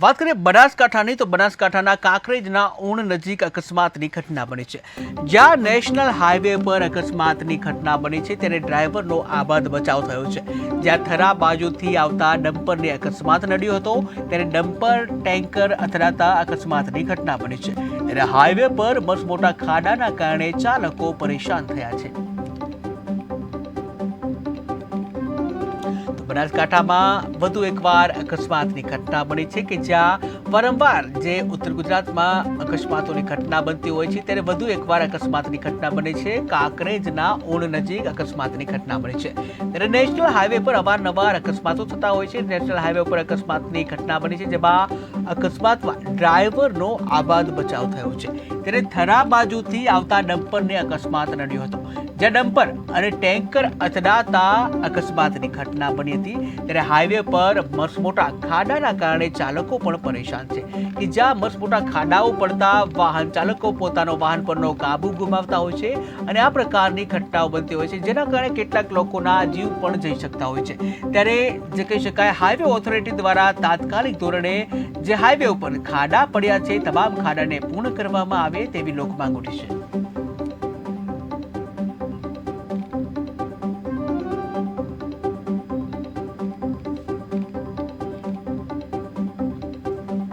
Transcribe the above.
વાત કરીએ બનાસકાંઠાની, તો બનાસકાંઠાના કાંકરેજના ઊણ નજીક અકસ્માતની ઘટના બની છે. જ્યાં નેશનલ હાઈવે પર અકસ્માતની ઘટના બની છે, ત્યારે ડ્રાઈવરનો આબાદ બચાવ થયો છે. જ્યાં થરા બાજુથી આવતા ડમ્પરને અકસ્માત નડ્યો હતો, ત્યારે ડમ્પર, ટેન્કર અથડાતા અકસ્માતની ઘટના બની છે. ત્યારે હાઈવે પર બસ મોટા ખાડાના કારણે ચાલકો પરેશાન થયા છે. બનાસકાંઠામાં વધુ એકવાર અકસ્માતની ઘટના બની છે કે જ્યાં વારંવાર જે ઉત્તર ગુજરાતમાં અકસ્માતોની ઘટના બનતી હોય છે, ત્યારે વધુ એકવાર અકસ્માતની ઘટના બની છે. કાંકરેજના ઊણ નજીક અકસ્માતની ઘટના બની છે. ત્યારે નેશનલ હાઈવે પર અવારનવાર અકસ્માતો થતા હોય છે. નેશનલ હાઈવે પર અકસ્માતની ઘટના બની છે, જેમાં અકસ્માતમાં ડ્રાઈવરનો આબાદ બચાવ થયો છે. ત્યારે થરા બાજુથી આવતા ડમ્પરને અકસ્માત નડ્યો હતો. જ્યાં ડમ્પર અને ટેન્કર અથડાતા અકસ્માતની ઘટના બની હતી. ત્યારે હાઈવે પર મસમોટા ખાડાના કારણે ચાલકો પણ પરેશાન છે. કે જ્યાં મસમોટા ખાડાઓ પડતા વાહન ચાલકો પોતાનો વાહન પરનો કાબુ ગુમાવતા હોય છે અને આ પ્રકારની ઘટનાઓ બનતી હોય છે, જેના કારણે કેટલાક લોકોના જીવ પણ જઈ શકતા હોય છે. ત્યારે જે કહી શકાય, હાઈવે ઓથોરિટી દ્વારા તાત્કાલિક ધોરણે જે હાઈવે ઉપર ખાડા પડ્યા છે, તમામ ખાડાને પૂર્ણ કરવામાં આવે તેવી લોકમાંગ ઉઠી છે.